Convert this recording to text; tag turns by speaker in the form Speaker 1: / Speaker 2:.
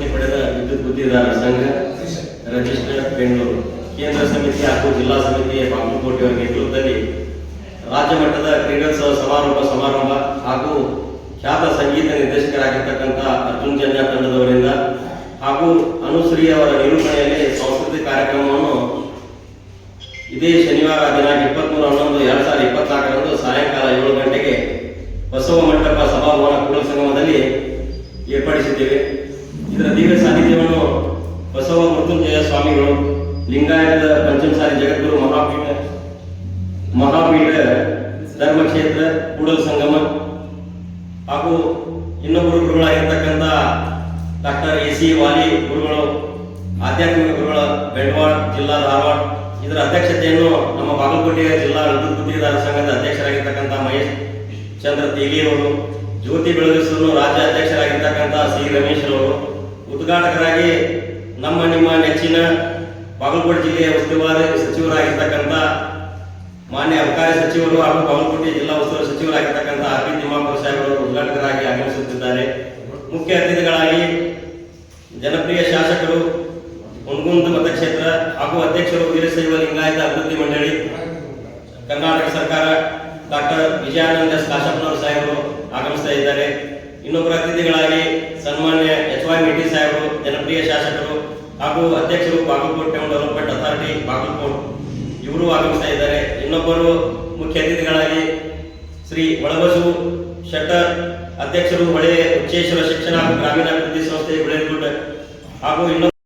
Speaker 1: ಅನುಮತಿ ಪಡೆದ ವಿದ್ಯುತ್ ಗುತ್ತಿಗೆದಾರರ ಸಂಘ ರಜಿಸ್ಟರ್ ಬೆಂಗಳೂರು. ಕೇಂದ್ರ ಸಮಿತಿ ಹಾಗೂ ಜಿಲ್ಲಾ ಸಮಿತಿ ಬಾಗಲಕೋಟೆಯವರ ನೇತೃತ್ವದಲ್ಲಿ ರಾಜ್ಯ ಮಟ್ಟದ ಕ್ರೀಡೋತ್ಸವ ಸಮಾರೋಪ ಸಮಾರಂಭ ಹಾಗೂ ಖ್ಯಾತ ಸಂಗೀತ ನಿರ್ದೇಶಕರಾಗಿರ್ತಕ್ಕಂಥ ಅರ್ಜುನ್ ಜನ್ಯ ತಂಡದವರಿಂದ ಹಾಗೂ ಅನುಶ್ರೀ ಅವರ ನಿರೂಪಣೆಯಲ್ಲಿ ಸಾಂಸ್ಕೃತಿಕ ಕಾರ್ಯಕ್ರಮವನ್ನು ಇದೇ ಶನಿವಾರ ದಿನಾಂಕ ಇಪ್ಪತ್ಮೂರು ಹನ್ನೊಂದು, ಎರಡ್ ಸಾವಿರದ ಇಪ್ಪತ್ನಾಲ್ಕರಂದು ಸಾಯಂಕಾಲ ಏಳು ಗಂಟೆಗೆ ಬಸವ ಮಂಟಪ ಸಭಾಭವನ ಕೂಡ ಸಂಗಮದಲ್ಲಿ ಏರ್ಪಡಿಸಿದ್ದೇವೆ. ಇದರ ದಿವ್ಯ ಸಾನ್ನಿಧ್ಯವನ್ನು ಬಸವ ಮೃತ್ಯುಂಜಯ ಸ್ವಾಮಿಗಳು ಲಿಂಗಾಯತ ಪಂಚಮಸಾಲಿ ಜಗದ್ಗುರು ಮಹಾಪೀಠ ಮಹಾಪೀಠ ಧರ್ಮಕ್ಷೇತ್ರ, ಕೂಡಲ ಸಂಗಮ ಹಾಗೂ ಇನ್ನೊಬ್ಬರು ಗುರುಗಳಾಗಿರ್ತಕ್ಕಂಥ ಡಾಕ್ಟರ್ ಎ ಸಿ ವಾಲಿ ಗುರುಗಳು, ಆಧ್ಯಾತ್ಮಿಕ ಗುರುಗಳ ಬೆಳವಾಡ ಜಿಲ್ಲಾ ಧಾರವಾಡ, ಇದರ ಅಧ್ಯಕ್ಷತೆಯನ್ನು ನಮ್ಮ ಬಾಗಲಕೋಟೆಯ ಜಿಲ್ಲಾ ವಿದ್ಯುತ್ ಗುತ್ತಿಗೆದಾರ ಸಂಘದ ಅಧ್ಯಕ್ಷರಾಗಿರ್ತಕ್ಕಂಥ ಮಹೇಶ್ ಚಂದ್ರ ತೇಲಿಯವರು ಜ್ಯೋತಿ ಬೆಳಗಿಸಲು ರಾಜ್ಯ ಅಧ್ಯಕ್ಷರಾಗಿರ್ತಕ್ಕಂಥ ಸಿ ರಮೇಶ್ ಅವರು ಉದ್ಘಾಟಕರಾಗಿ ನಮ್ಮ ನಿಮ್ಮ ನೆಚ್ಚಿನ ಬಾಗಲಕೋಟೆ ಜಿಲ್ಲೆಯ ಉಸ್ತುವಾರಿ ಸಚಿವರಾಗಿರ್ತಕ್ಕಂಥ ಮಾನ್ಯ ಅಬಕಾರಿ ಸಚಿವರು ಹಾಗೂ ಬಾಗಲಕೋಟೆ ಜಿಲ್ಲಾ ಉಸ್ತುವಾರಿ ಸಚಿವರಾಗಿರ್ತಕ್ಕಂಥ ಆರ್ ಪಿ ಸಾಹೇಬರು ಉದ್ಘಾಟಕರಾಗಿ ಆಗಮಿಸುತ್ತಿದ್ದಾರೆ. ಮುಖ್ಯ ಅತಿಥಿಗಳಾಗಿ ಜನಪ್ರಿಯ ಶಾಸಕರು, ಹುಣಗುಂದ ಮತಕ್ಷೇತ್ರ ಹಾಗೂ ಅಧ್ಯಕ್ಷರು ವೀರಶೈವ ಲಿಂಗಾಯತ ಅಭಿವೃದ್ಧಿ ಮಂಡಳಿ, ಕರ್ನಾಟಕ ಸರ್ಕಾರ ಡಾಕ್ಟರ್ ವಿಜಯಾನಂದ ಕಾಶಪ್ಪನವರು ಸಾಹೇಬರು ಆಗಮಿಸ್ತಾ ಇದ್ದಾರೆ. ಇನ್ನೊಬ್ಬರ ಅತಿಥಿಗಳಾಗಿ ಸನ್ಮಾನ್ಯ ಎಚ್ ವೈ ಮಿಟಿ ಸಾಹೇಬರು, ಜನಪ್ರಿಯ ಶಾಸಕರು ಹಾಗೂ ಅಧ್ಯಕ್ಷರು Bagalkot town development authority Bagalkot. ಇವರು ಆಗಮಿಸ್ತಾ ಇದ್ದಾರೆ. ಇನ್ನೊಬ್ಬರು ಮುಖ್ಯ ಅತಿಥಿಗಳಾಗಿ ಶ್ರೀ ಒಳಬಸು ಶೆಟ್ಟರ್, ಅಧ್ಯಕ್ಷರು ಹೊಳೆ ಉಚ್ಚೇಶ್ವರ ಶಿಕ್ಷಣ ಹಾಗೂ ಗ್ರಾಮೀಣಾಭಿವೃದ್ಧಿ ಸಂಸ್ಥೆ ಗುಳೇಗುಡ್ಡ ಹಾಗೂ ಇನ್ನೊಬ್ಬ